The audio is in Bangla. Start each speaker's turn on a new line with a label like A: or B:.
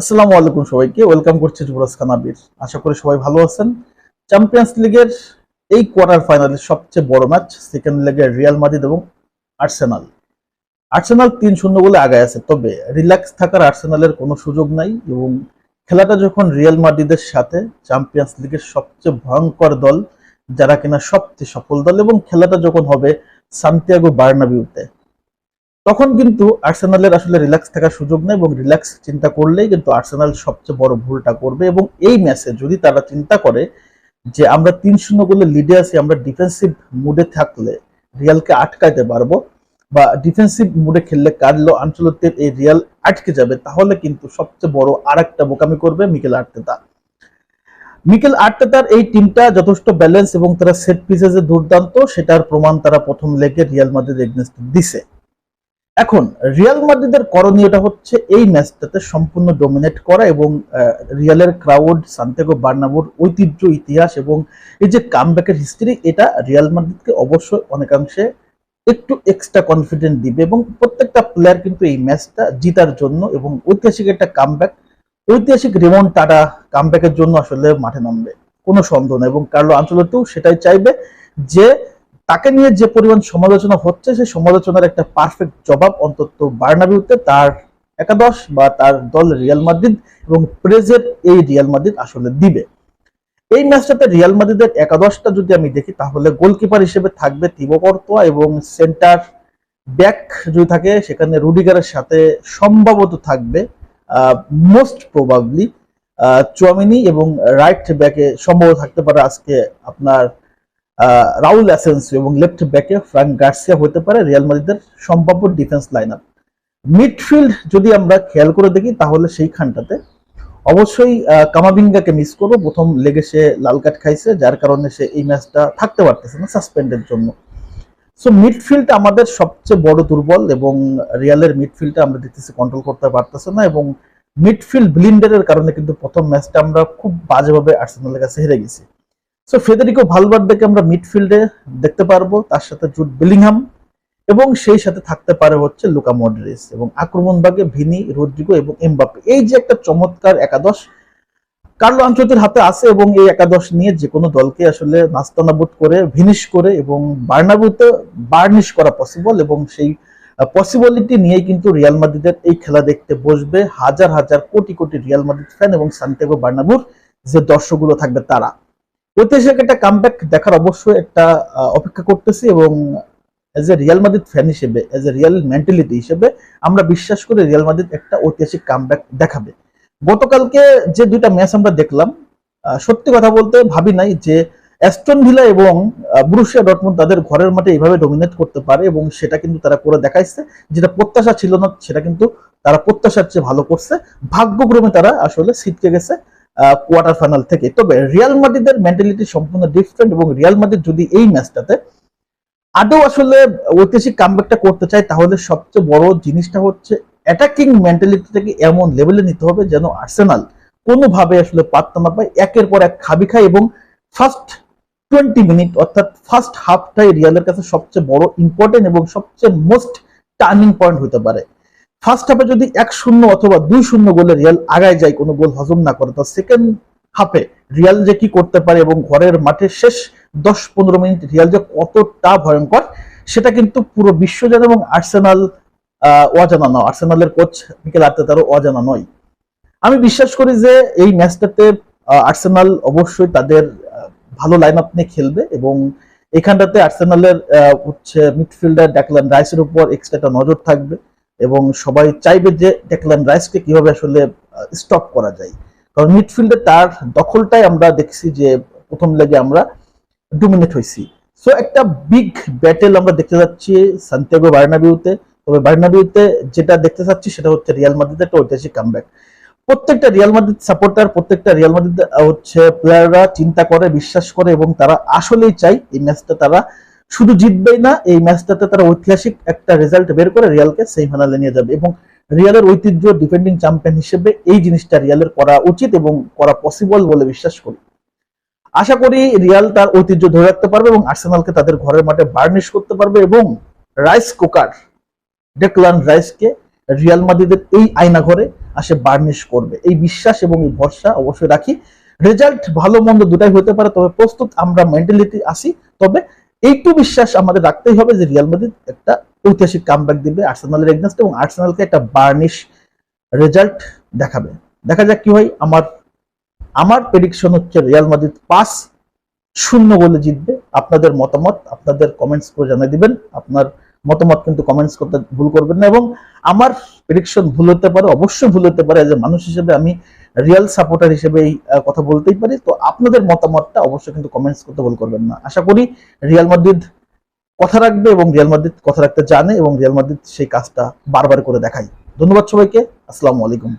A: আসসালামু আলাইকুম সবাইকে ওয়েলকাম করছি যুবরাজ খান আবির আশা করি সবাই ভালো আছেন। চ্যাম্পিয়ন্স লিগের এই কোয়ার্টার ফাইনালের সবচেয়ে বড় ম্যাচ সেকেন্ড লেগে রিয়াল মাদ্রিদ এবং আর্সেনাল আর্সেনাল তিন শূন্য বলে আগায় আছে, তবে রিল্যাক্স থাকার আর্সেনালের কোনো সুযোগ নাই এবং খেলাটা যখন রিয়াল মাদ্রিদের সাথে চ্যাম্পিয়ন্স লিগের সবচেয়ে ভয়ঙ্কর দল, যারা কিনা সবচেয়ে সফল দল এবং খেলাটা যখন হবে সান্তিয়াগো বার্নাবিউতে তখন কিন্তু আর্সেনালের আসলে রিল্যাক্স থাকার সুযোগ নেই এবং রিল্যাক্স চিন্তা করলেই কিন্তু আর্সেনাল সবচেয়ে বড় ভুলটা করবে এবং এই ম্যাচে যদি তারা চিন্তা করে যে আমরা তিন শূন্য গোলে লিডে আছি, আমরা ডিফেন্সিভ মুডে থাকলে রিয়ালকে আটকাইতে পারব বা ডিফেন্সিভ মুডে খেললে কার্লো আঞ্চলতের এই রিয়াল আটকে যাবে, তাহলে কিন্তু সবচেয়ে বড় আর একটা বোকামি করবে মিকেল আর্তেতা মিকেল আর্টেতার এই টিমটা যথেষ্ট ব্যালেন্স এবং তারা সেট পিসে যে দুর্দান্ত, সেটার প্রমাণ তারা প্রথম লেগে রিয়াল মাদ্রিদ এগনেস্ট দিছে। এখন রিয়াল মাদ্রিদের করণীয়টা হচ্ছে এই ম্যাচটাতে সম্পূর্ণ ডোমিনেট করা এবং রিয়ালের ক্রাউড সান্তিয়াগো বার্নাবুর ঐতিহ্য, ইতিহাস এবং এই যে কামব্যাকের হিস্ট্রি এটা রিয়াল মাদ্রিদকে অবশ্যই অনেকাংশে একটু এক্সট্রা কনফিডেন্ট দিবে এবং প্রত্যেকটা প্লেয়ার কিন্তু এই ম্যাচটা জিতার জন্য এবং ঐতিহাসিক একটা কামব্যাক ঐতিহাসিক রেমন টাটা কামব্যাকের জন্য আসলে মাঠে নামবে। কোনো সন্দেহ নেই এবং কার্লো আঞ্চলতেও সেটাই চাইবে যে তাকে নিয়ে যে পরিমাণ সমালোচনা হচ্ছে, সেই সমালোচনার একটা পারফেক্ট জবাব অন্তত বার্নাবিউতে তার একাদশ বা তার দল রিয়াল মাদ্রিদ এবং প্রেজের এই রিয়াল মাদ্রিদ আসলে দিবে। এই ম্যাচটাতে রিয়াল মাদ্রিদের একাদশটা যদি আমি দেখি, তাহলে গোলকিপার হিসেবে থাকবে তিবো কর্তোয়া এবং সেন্টার ব্যাক যদি থাকে, সেখানে রুডিগারের সাথে সম্ভবত থাকবে মোস্ট প্রবাবলি চুয়ামিনি এবং রাইট ব্যাকে সম্ভব থাকতে পারে আজকে আপনার রাউল অ্যাসেন্সিও এবং লেফট ব্যাকে ফ্রাঙ্ক গার্সিয়া হতে পারে, রিয়াল মাদ্রিদের সম্ভাব্য ডিফেন্স লাইন আপ মিডফিল্ড যদি আমরা খেয়াল করে দেখি, তাহলে সেইখানটাতে অবশ্যই কামাবিঙ্গাকে মিস করব। প্রথম লেগে সে লাল কার্ড খাইছে, যার কারণে সে এই ম্যাচটা থাকতে পারতেছে না সাসপেন্ডের জন্য। সো মিডফিল্ড আমাদের সবচেয়ে বড় দুর্বল এবং রিয়ালের মিডফিল্ডটা আমরা দেখতেছি কন্ট্রোল করতে পারতেছে না এবং মিডফিল্ড ব্লিন্ডারের কারণে কিন্তু প্রথম ম্যাচটা আমরা খুব বাজেভাবে আর্সেনালের কাছে হেরে গেছি। সো ফেদেরিকো ভালভার্দেকে আমরা মিডফিল্ডে দেখতে পারব, তার সাথে জুট বিলিংহাম এবং সেই সাথে থাকতে পারে হচ্ছে লুকা মডরিস এবং আক্রমণ ভাগে ভিনি রদ্রিগো এবং এমবাপ্পে। এই যে একটা চমৎকার একাদশ, কার্লো আঞ্চলিকের হাতে আছে এবং এই একাদশ নিয়ে যে কোনো দলকে আসলে নাস্তানাবুদ করে ভিনিশ করে এবং বার্নাবুতে বার্নিশ করা পসিবল এবং সেই পসিবিলিটি নিয়েই কিন্তু রিয়াল মাদ্রিদের এই খেলা দেখতে বসবে। হাজার হাজার কোটি কোটি রিয়াল মাদ্রিদ ফ্যান এবং সান্তিয়াগো বার্নাবুর যে দর্শকগুলো থাকবে তারা। ঐতিহাসিক একটা কামব্যাক দেখার অবশ্যই একটা অপেক্ষা করতেছি এবং এ রিয়াল ফ্যান হিসেবে এ রিয়াল মেন্টালিটি হিসেবে আমরা বিশ্বাস করি রিয়াল একটা ঐতিহাসিক কামব্যাক দেখাবে। গতকালকে যে দুইটা ম্যাচ আমরা দেখলাম সত্যি কথা বলতে ভাবি নাই যে অ্যাস্টন ভিলা এবং ব্রুশিয়া ডটমুন্ড তাদের ঘরের মাঠে এইভাবে ডমিনেট করতে পারে এবং সেটা কিন্তু তারা করে দেখাইছে। যেটা প্রত্যাশা ছিল না, সেটা কিন্তু তারা প্রত্যাশার চেয়ে ভালো করছে। ভাগ্যক্রমে তারা আসলে ছিটকে গেছে। কোয়ার্টার ফাইনাল থেকে। তবে রিয়াল মাদ্রিদের মেন্টালিটি সম্পূর্ণ ডিফারেন্ট এবং রিয়াল মাদ্রিদ যদি এই ম্যাচটাতে আদৌ আসলে ঐতিহাসিক কামব্যাকটা করতে চায়, তাহলে সবচেয়ে বড় জিনিসটা হচ্ছে অ্যাটাকিং মেন্টালিটিটাকে এমন লেভেলে নিতে হবে যেন আর্সেনাল কোনোভাবে আসলে পাত্তা না পায়, একের পর এক খাবি খায় এবং ফার্স্ট টোয়েন্টি মিনিট অর্থাৎ ফার্স্ট হাফটাই রিয়ালের কাছে সবচেয়ে বড় ইম্পর্টেন্ট এবং সবচেয়ে মোস্ট টার্নিং পয়েন্ট হতে পারে। ফার্স্ট হাফে যদি এক শূন্য অথবা দুই শূন্য গোলে রিয়াল আগায় যায়, কোনো গোল হজম না করে, তো সেকেন্ড হাফে রিয়াল যে কি করতে পারে এবং ঘরের মাঠে শেষ দশ পনেরো মিনিট রিয়াল যে কতটা ভয়ঙ্কর, সেটা কিন্তু পুরো বিশ্ব জানে এবং আর্সেনাল অজানা নয়। আর্সেনালের কোচ মিকেল আর্তেতারও অজানা নয়। আমি বিশ্বাস করি যে এই ম্যাচটাতে আর্সেনাল অবশ্যই তাদের ভালো লাইন আপ নিয়ে খেলবে এবং এখানটাতে আর্সেনালের হচ্ছে মিডফিল্ডার ড্যাকলান রাইসের উপর এক্সট্রা নজর থাকবে। এবং সবাই চাইবে যে ডেকলান রাইসকে কীভাবে আসলে স্টপ করা যায়। কারণ মিডফিল্ডে তার দখলটাই আমরা দেখছি যে প্রথম লেগে আমরা ডোমিনেট হয়েছি। সো একটা বিগ ব্যাটেল আমরা দেখতে যাচ্ছি সান্তিয়াগো বার্নাবিউতে তবে বার্নাবিউতে যেটা দেখতে চাচ্ছি সেটা হচ্ছে রিয়াল মাদ্রিদের একটা ঐতিহাসিক কামব্যাক প্রত্যেকটা রিয়াল মাদ্রিদ সাপোর্টার প্রত্যেকটা রিয়াল মাদ্রিদ হচ্ছে প্লেয়াররা চিন্তা করে, বিশ্বাস করে এবং তারা আসলেই চাই এই ম্যাচটা তারা শুধু জিতবেই না, এই ম্যাচটাতে তারা ঐতিহাসিক একটা রেজাল্ট বের করে রিয়ালকে সেমিফাইনালে নিয়ে যাবে এবং রিয়ালের ঐতিহ্য ডিফেন্ডিং চ্যাম্পিয়ন হিসেবে এই জিনিসটা রিয়ালের করা উচিত এবং করা পসিবল বলে বিশ্বাস করি। আশা করি রিয়াল তার ঐতিহ্য ধরে রাখতে পারবে এবং আর্সেনালকে তাদের ঘরের মাঠে বার্নিশ করতে পারবে এবং রাইস কুকার ডেকলান রাইসকে রিয়াল মাদ্রিদের এই আয়না ঘরে আসে বার্নিশ করবে। এই বিশ্বাস এবং এই ভরসা অবশ্যই রাখি। রেজাল্ট ভালো মন্দ দুটাই হতে পারে, তবে প্রস্তুত আমরা মেন্টালিটি আসি, তবে এইটু বিশ্বাস আমাদের রাখতেই হবে যে রিয়াল মাদ্রিদ একটা ঐতিহাসিক কামব্যাক দিবে আর্সেনালের এগেনস্ট এবং আর্সেনালকে একটা বার্নিশ রেজাল্ট দেখাবে। দেখা যাক কি হয়। আমার আমার প্রেডিকশন হচ্ছে রিয়াল মাদ্রিদ পাস শূন্য গোলে জিতবে। আপনাদের মতামত, আপনাদের কমেন্টস করে জানিয়ে দিবেন। আপনার মতামত কিন্তু কমেন্টস করতে ভুল করবেন না এবং আমার প্রেডিকশন ভুল হতে পারে, অবশ্যই ভুল হতে পারে। যে মানুষ হিসেবে আমি রিয়েল সাপোর্টার হিসেবে কথা বলতেই পারি। তো আপনাদের মতামতটা অবশ্যই কিন্তু কমেন্টস করতে ভুল করবেন না। আশা করি রিয়াল মাদ্রিদ কথা রাখবে এবং রিয়াল মাদ্রিদ কথা রাখতে জানে এবং রিয়াল মাদ্রিদ সেই কাজটা বারবার করে দেখায়। ধন্যবাদ সবাইকে। আসসালামু আলাইকুম।